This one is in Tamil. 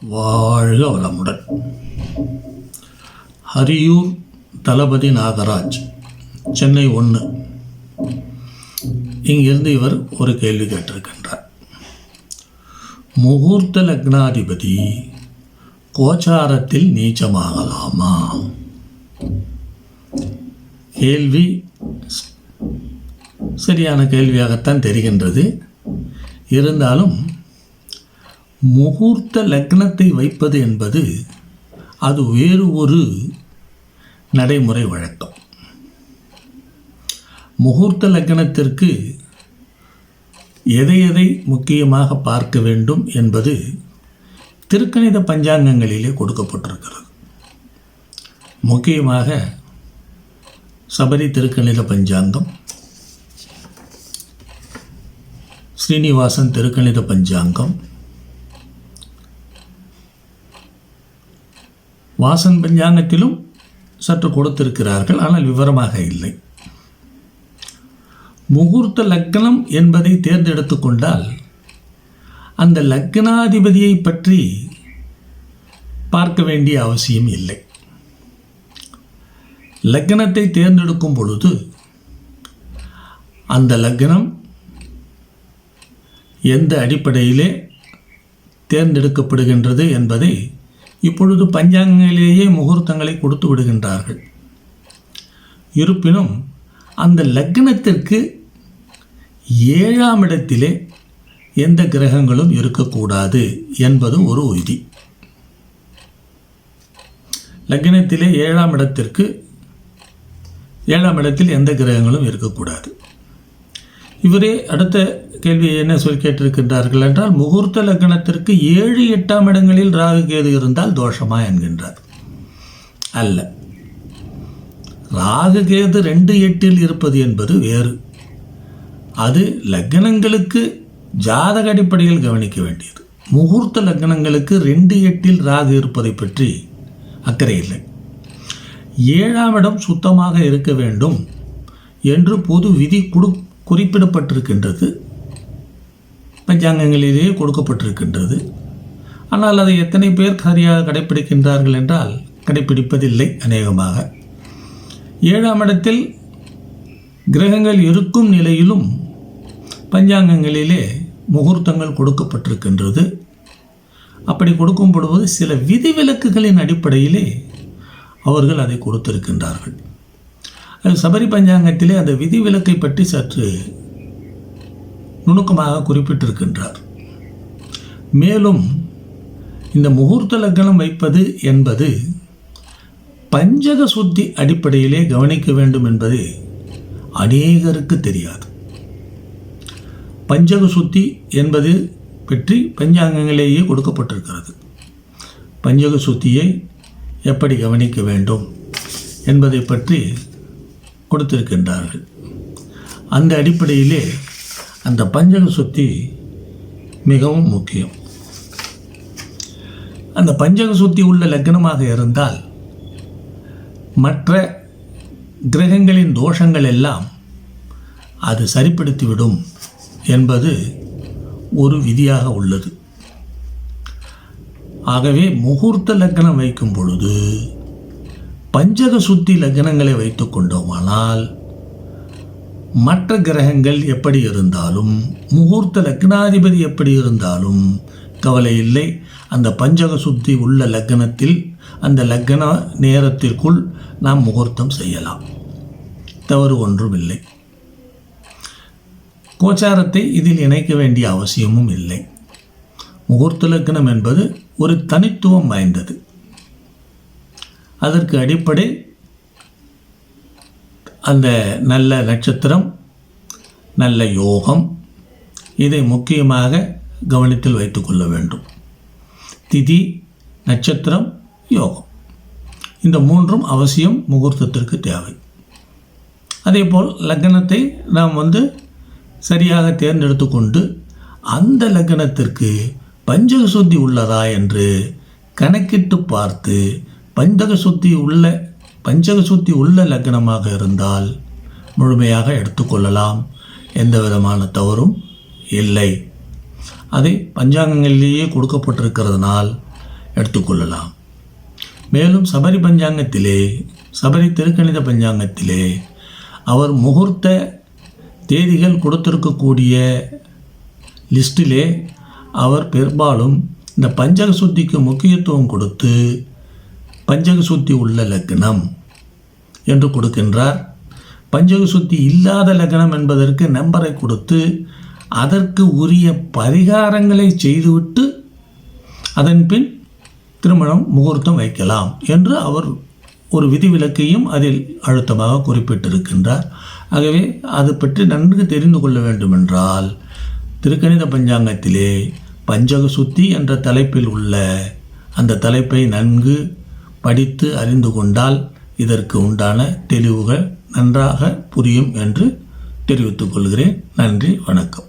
வாழ்க வளமுடன். ஹரியூர் தளபதி நாகராஜ் சென்னை ஒன்று இங்கிருந்து இவர் ஒரு கேள்வி கேட்டிருக்கின்றார். முகூர்த்த லக்னாதிபதி கோச்சாரத்தில் நீச்சமாகலாமா? கேள்வி சரியான கேள்வியாகத்தான் தெரிகின்றது. இருந்தாலும் முகூர்த்த லக்னத்தை வைப்பது என்பது அது வேறு ஒரு நடைமுறை வழக்கம். முகூர்த்த லக்னத்திற்கு எதை எதை முக்கியமாக பார்க்க வேண்டும் என்பது திருக்கணித பஞ்சாங்கங்களிலே கொடுக்கப்பட்டிருக்கிறது. முக்கியமாக சபரி திருக்கணித பஞ்சாங்கம் ஸ்ரீனிவாசன் திருக்கணித பஞ்சாங்கம் வாசன் பஞ்சாங்கத்திலும் சற்று கொடுத்திருக்கிறார்கள் ஆனால் விவரமாக இல்லை. முகூர்த்த லக்னம் என்பதை தேர்ந்தெடுத்து கொண்டால் அந்த லக்னாதிபதியை பற்றி பார்க்க வேண்டிய அவசியம் இல்லை. லக்னத்தை தேர்ந்தெடுக்கும் பொழுது அந்த லக்னம் எந்த அடிப்படையிலே தேர்ந்தெடுக்கப்படுகின்றது என்பதை இப்பொழுது பஞ்சாங்கங்களிலேயே முகூர்த்தங்களை கொடுத்து விடுகின்றார்கள். இருப்பினும் அந்த லக்னத்திற்கு ஏழாம் இடத்திலே எந்த கிரகங்களும் இருக்கக்கூடாது என்பது ஒரு உறுதி. லக்னத்திலே ஏழாம் இடத்திற்கு ஏழாம் இடத்தில் எந்த கிரகங்களும் இருக்கக்கூடாது. இவரே அடுத்த கேள்வியை என்ன சொல்லி கேட்டிருக்கின்றார்கள் என்றால் முகூர்த்த லக்னத்திற்கு ஏழு எட்டாம் இடங்களில் ராகு கேது இருந்தால் தோஷமா என்கின்றார். அல்ல. ராகு கேது ரெண்டு எட்டில் இருப்பது என்பது வேறு. அது லக்னங்களுக்கு ஜாதக அடிப்படையில் கவனிக்க வேண்டியது. முகூர்த்த லக்னங்களுக்கு ரெண்டு எட்டில் ராகு இருப்பதை பற்றி அக்கறை இல்லை. ஏழாம் இடம் சுத்தமாக இருக்க வேண்டும் என்று பொது விதி கொடு குறிப்பிடப்பட்டிருக்கின்றது. பஞ்சாங்கங்களிலேயே கொடுக்கப்பட்டிருக்கின்றது. ஆனால் அதை எத்தனை பேர் சரியாக கடைப்பிடிக்கின்றார்கள் என்றால் கடைப்பிடிப்பதில்லை அநேகமாக. ஏழாம் இடத்தில் கிரகங்கள் இருக்கும் நிலையிலும் பஞ்சாங்கங்களிலே முகூர்த்தங்கள் கொடுக்கப்பட்டிருக்கின்றது. அப்படி கொடுக்கும் பொழுது சில விதிவிலக்குகளின் அடிப்படையிலே அவர்கள் அதை கொடுத்திருக்கின்றார்கள். சபரி பஞ்சாங்கத்திலே அந்த விதிவிலக்கை பற்றி சற்று நுணுக்கமாக குறிப்பிட்டிருக்கின்றார். மேலும் இந்த முகூர்த்த லக்னம் வைப்பது என்பது பஞ்சக சுத்தி அடிப்படையிலே கவனிக்க வேண்டும் என்பது அநேகருக்கு தெரியாது. பஞ்சக சுத்தி என்பது பற்றி பஞ்சாங்கங்களிலேயே கொடுக்கப்பட்டிருக்கிறது. பஞ்சக சுத்தியை எப்படி கவனிக்க வேண்டும் என்பதை பற்றி கொடுத்திருக்கின்றார்கள். அந்த அடிப்படையிலே அந்த பஞ்சக சுத்தி மிகவும் முக்கியம். அந்த பஞ்சக சுத்தி உள்ள லக்னமாக இருந்தால் மற்ற கிரகங்களின் தோஷங்கள் எல்லாம் அது சரிப்படுத்திவிடும் என்பது ஒரு விதியாக உள்ளது. ஆகவே முகூர்த்த லக்னம் வைக்கும் பொழுது பஞ்சக சுத்தி லக்னங்களை வைத்து கொண்டோமானால் மற்ற கிரகங்கள் எப்படி இருந்தாலும் முகூர்த்த லக்னாதிபதி எப்படி இருந்தாலும் கவலை இல்லை. அந்த பஞ்சக சுத்தி உள்ள லக்னத்தில் அந்த லக்ன நேரத்திற்குள் நாம் முகூர்த்தம் செய்யலாம். தவறு ஒன்றும் இல்லை கோச்சாரத்தை இதில் இணைக்க வேண்டிய அவசியமும் இல்லை. முகூர்த்த லக்னம் என்பது ஒரு தனித்துவம் வாய்ந்தது. அதற்கு அடிப்படை அந்த நல்ல நட்சத்திரம் நல்ல யோகம் இதை முக்கியமாக கவனத்தில் வைத்துக்கொள்ள வேண்டும். திதி நட்சத்திரம் யோகம். இந்த மூன்றும் அவசியம் முகூர்த்தத்திற்கு தேவை. அதேபோல் லக்னத்தை நாம் வந்து சரியாக தேர்ந்தெடுத்து கொண்டு அந்த லக்னத்திற்கு பஞ்சக சுத்தி உள்ளதா என்று கணக்கிட்டு பார்த்து பஞ்சக சுத்தி உள்ள பஞ்சக சுத்தி உள்ள லக்னமாக இருந்தால் முழுமையாக எடுத்துக்கொள்ளலாம் எந்த விதமான தவறும் இல்லை. அதை பஞ்சாங்கங்களிலேயே கொடுக்கப்பட்டிருக்கிறதுனால் எடுத்துக்கொள்ளலாம் மேலும் சபரி பஞ்சாங்கத்திலே சபரி திருக்கணித பஞ்சாங்கத்திலே அவர் முகூர்த்த தேதிகள் கொடுத்திருக்கக்கூடிய லிஸ்டிலே அவர் பெரும்பாலும் இந்த பஞ்சக சுத்திக்கு முக்கியத்துவம் கொடுத்து பஞ்சக சுத்தி உள்ள லக்னம் என்று கொடுக்கின்றார். பஞ்சக சுத்தி இல்லாத லக்னம் என்பதற்கு நம்பரை கொடுத்து அதற்கு உரிய பரிகாரங்களை செய்துவிட்டு அதன் பின் திருமணம் முகூர்த்தம் வைக்கலாம் என்று அவர் ஒரு விதிவிலக்கையும் அதில் அழுத்தமாக குறிப்பிட்டிருக்கின்றார். ஆகவே அது பற்றி நன்கு தெரிந்து கொள்ள வேண்டுமென்றால் திருக்கணித பஞ்சாங்கத்திலே பஞ்சக சுத்தி என்ற தலைப்பில் உள்ள அந்த தலைப்பை நன்கு படித்து அறிந்து கொண்டால் இதற்கு உண்டான தெளிவுகள் நன்றாக புரியும் என்று தெரிவித்துக் கொள்கிறேன். நன்றி வணக்கம்.